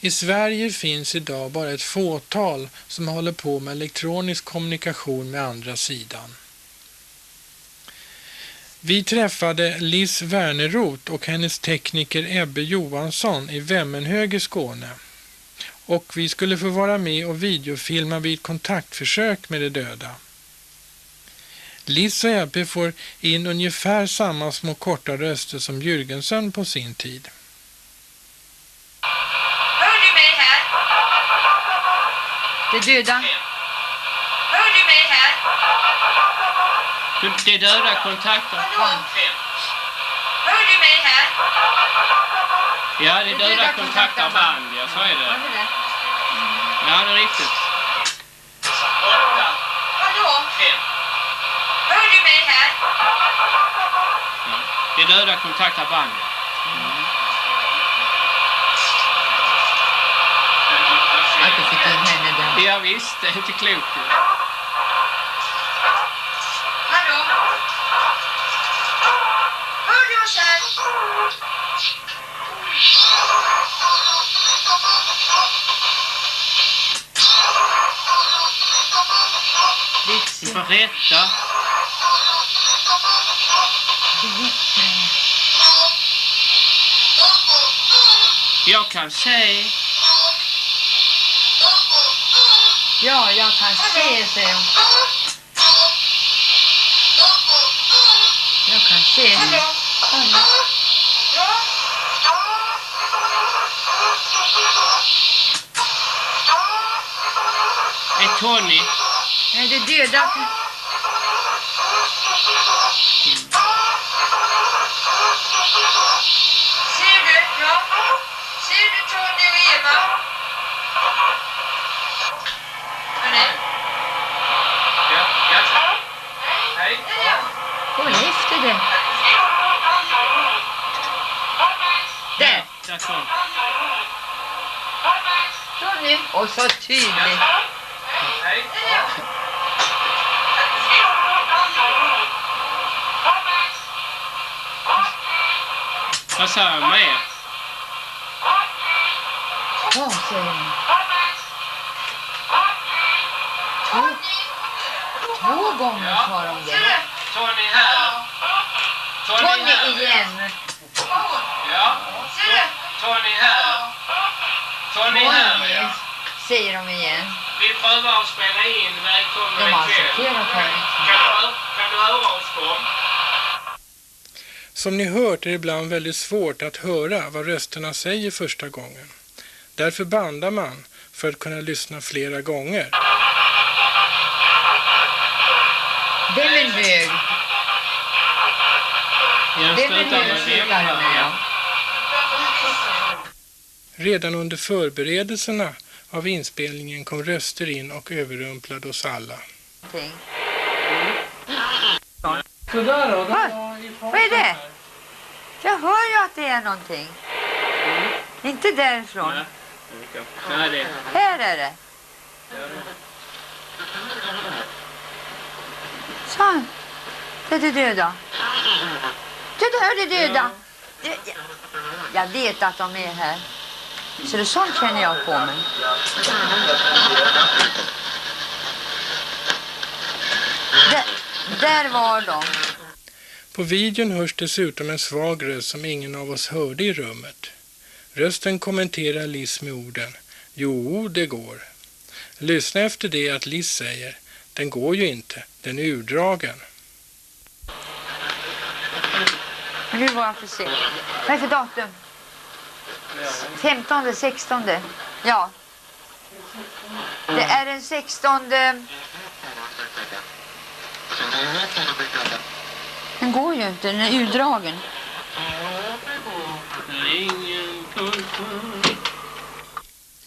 I Sverige finns idag bara ett fåtal som håller på med elektronisk kommunikation med andra sidan. Vi träffade Liz Werneroth och hennes tekniker Ebbe Johansson i Vemmenhög i Skåne. Och vi skulle få vara med och videofilma vid kontaktförsök med de döda. Liz och Ebbe får in ungefär samma små korta röster som Jürgensen på sin tid. Hör du mig här? Det döda. Hör du mig här? Det är döda kontakter. Hallå? Hör du mig här? Ja, det är döda kontakter band. Ja, så är det. Ja, det är riktigt. Hallå? Hör du mig här? Ja. Det är döda kontakter band. Att du fick in henne där. Ja, visst, det är inte klokt. ju. Hallå? Hör du oss här? Du Litsi. får rätta. Jag kan se. Ja, jag kan se, säger hon. Jag kan se henne. Är Tony. Nej, det döda. Det. Där. Där kom. Tony. Och så tydligt. Vad sa jag mer? Ja, säger hon. Två, två gånger sa de det. Tony här. Tony igen. Ja. Ser du? Tony här. Tony här. Ja. säger de igen. Vi prövar att spela in Välkomna ikväll. Kan kan du höra oss kom? Som ni hört är det ibland väldigt svårt att höra vad rösterna säger första gången. Därför bandar man för att kunna lyssna flera gånger. Det är väl hög. Det är ja. Redan under förberedelserna av inspelningen kom röster in och överrumplade oss alla. Sådär då. Vad är det? Jag hör ju att det är någonting. Inte därifrån. Nej. Nej, det Här är det. Så. Det är det döda. Det där är det döda. Det, jag, jag vet att de är här. Så det sånt känner jag på mig. Där, där var de. På videon hörs dessutom en svag röst som ingen av oss hörde i rummet. Rösten kommenterar Liz med orden Jo, det går. Lyssna efter det att Liz säger Den går ju inte, den är urdragen. Nu var han för sen. Vad är det för datum? 15, 16? Ja. Det är den 16. Den går ju inte, den är urdragen. Ingen.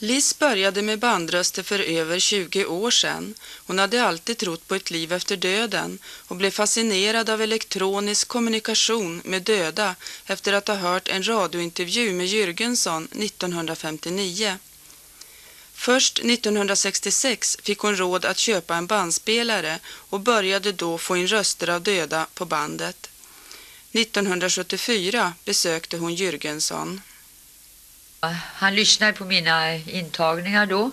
Liz började med bandröster för över 20 år sedan. Hon hade alltid trott på ett liv efter döden och blev fascinerad av elektronisk kommunikation med döda efter att ha hört en radiointervju med Jürgensson 1959. Först 1966 fick hon råd att köpa en bandspelare och började då få in röster av döda på bandet. 1974 besökte hon Jürgensson. Han lyssnade på mina intagningar då.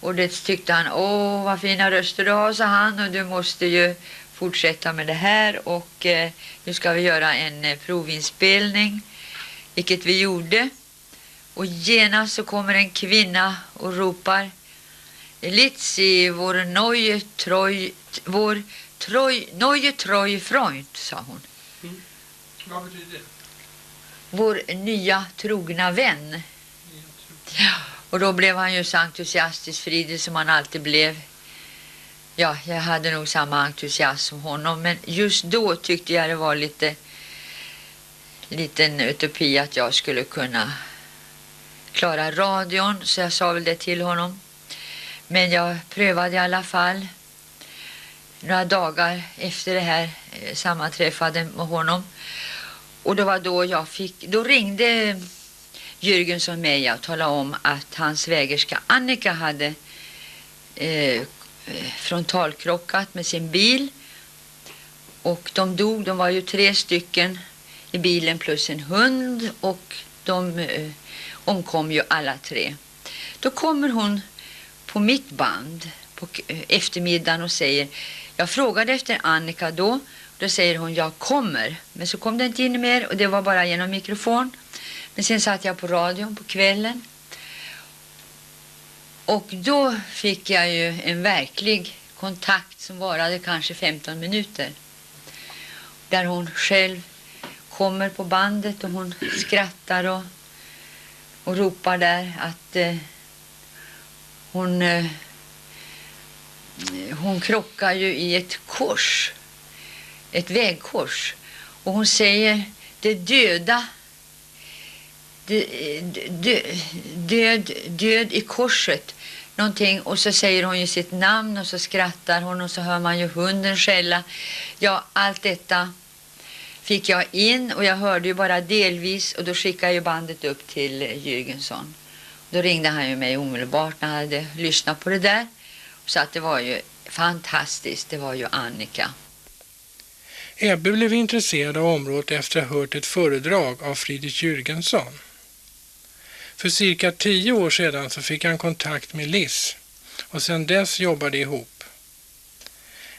Och det tyckte han, åh vad fina röster du har, sa han. Och du måste ju fortsätta med det här. Och eh, nu ska vi göra en eh, provinspelning. Vilket vi gjorde. Och genast så kommer en kvinna och ropar Litsi, vår neue troj, vår troj, neue troj Freund, sa hon. Mm. Vad betyder det? Vår nya trogna vän. Ja, och då blev han ju så entusiastisk Friede som han alltid blev. Ja, jag hade nog samma entusiasm som honom men just då tyckte jag det var lite liten utopi att jag skulle kunna klara radion så jag sa väl det till honom. Men jag prövade i alla fall. Några dagar efter det här eh, sammanträffade med honom. Och det var då jag fick, då ringde Jürgensson mig och talade om att hans svägerska Annika hade eh, frontalkrockat med sin bil. Och de dog, de var ju tre stycken i bilen plus en hund och de eh, omkom ju alla tre. Då kommer hon på mitt band på eh, eftermiddagen och säger jag frågade efter Annika då då säger hon jag kommer. Men så kom det inte in mer och det var bara genom mikrofon. Men sen satt jag på radion på kvällen. Och då fick jag ju en verklig kontakt som varade kanske 15 minuter. Där hon själv kommer på bandet och hon skrattar och, och ropar där att eh, hon, eh, hon krockar ju i ett kors, ett vägkors. Och hon säger det döda, död, död, död i korset. Någonting och så säger hon ju sitt namn och så skrattar hon och så hör man ju hunden skälla. Ja, allt detta fick jag in och jag hörde ju bara delvis och då skickade jag bandet upp till Jürgensson. Då ringde han ju mig omedelbart när han hade lyssnat på det där. Så att det var ju fantastiskt, det var ju Annika. Ebbe blev intresserad av området efter att ha hört ett föredrag av Friedrich Jürgensson. För cirka tio år sedan så fick han kontakt med Liss och sedan dess jobbar de ihop.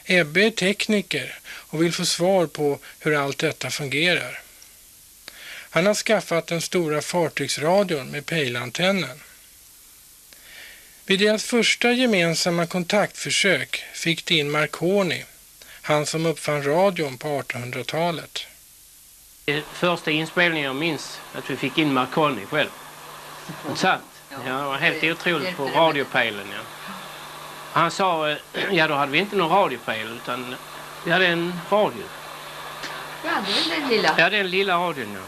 Ebbe är tekniker och vill få svar på hur allt detta fungerar. Han har skaffat den stora fartygsradion med pejlantennen. Vid deras första gemensamma kontaktförsök fick de in Marconi, han som uppfann radion på 1800-talet. Första inspelningen jag minns att vi fick in Marconi själv. Sant. Ja, det var helt otroligt på radiopejlen. Ja. Han sa, ja då hade vi inte någon radiopejl utan vi hade en radio. Ja, det är den lilla. Ja, den lilla radion ja.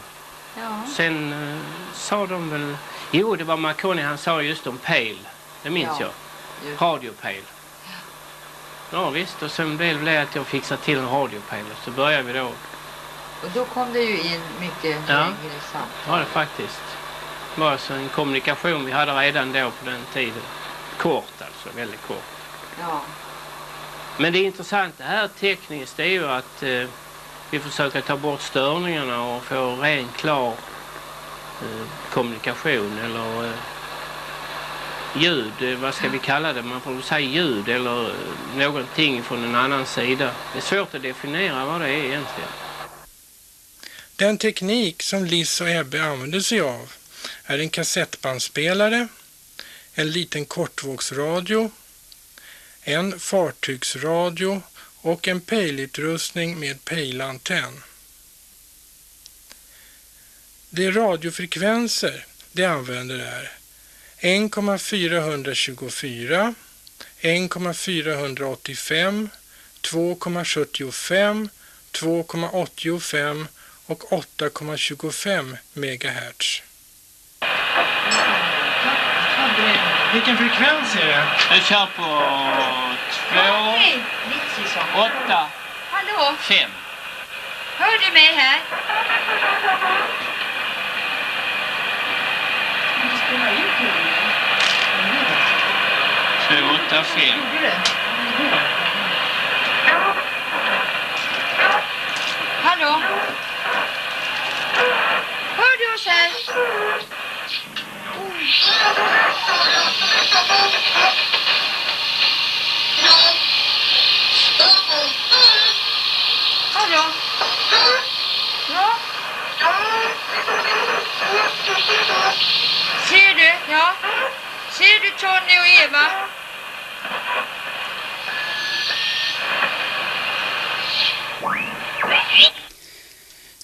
Ja. Sen eh, sa de väl... Jo, det var Marconi han sa just om pejl. Det minns Ja, jag. Radiopejl. Ja visst, och sen blev det att jag fixade till en radiopejl. Så började vi då. Och då kom det ju in mycket Ja. längre samtal. Ja, det faktiskt. Det var alltså en kommunikation vi hade redan då på den tiden. Kort alltså, väldigt kort. Ja. Men det intressanta här tekniskt är ju att eh, vi försöker ta bort störningarna och få ren klar eh, kommunikation eller eh, ljud, eh, vad ska vi kalla det? Man får väl säga ljud eller eh, någonting från en annan sida. Det är svårt att definiera vad det är egentligen. Den teknik som Liss och Ebbe använder sig av är en kassettbandspelare, en liten kortvågsradio, en fartygsradio och en pejlutrustning med pejlantenn. De radiofrekvenser de använder är 1,424, 1,485, 2,75, 2,85 och 8,25 MHz. Vilken frekvens är det? Jag kör på två, Hej, Litsisson. åtta, Hallå, fem. hör du mig här? Två, åtta, fem. Hallå? Hör du oss här? Hallå? Ja? Ser du? Ja? Ser du Tony och Eva?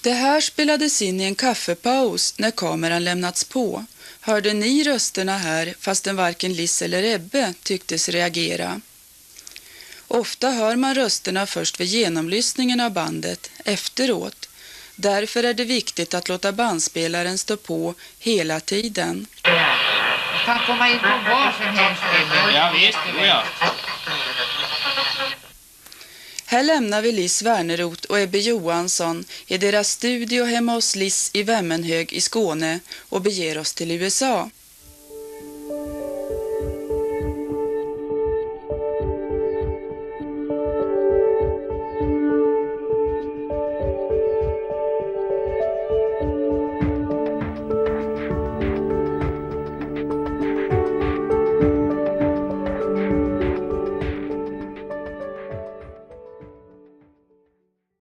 Det här spelades in i en kaffepaus när kameran lämnats på. Hörde ni rösterna här fastän varken Liss eller Ebbe tycktes reagera. Ofta hör man rösterna först vid genomlyssningen av bandet, efteråt. Därför är det viktigt att låta bandspelaren stå på hela tiden kan komma in på vad som helst. Ja, visst. Jo, ja. Här lämnar vi Liss Werneroth och Ebbe Johansson i deras studio hemma hos Liss i Vemmenhög i Skåne och beger oss till USA.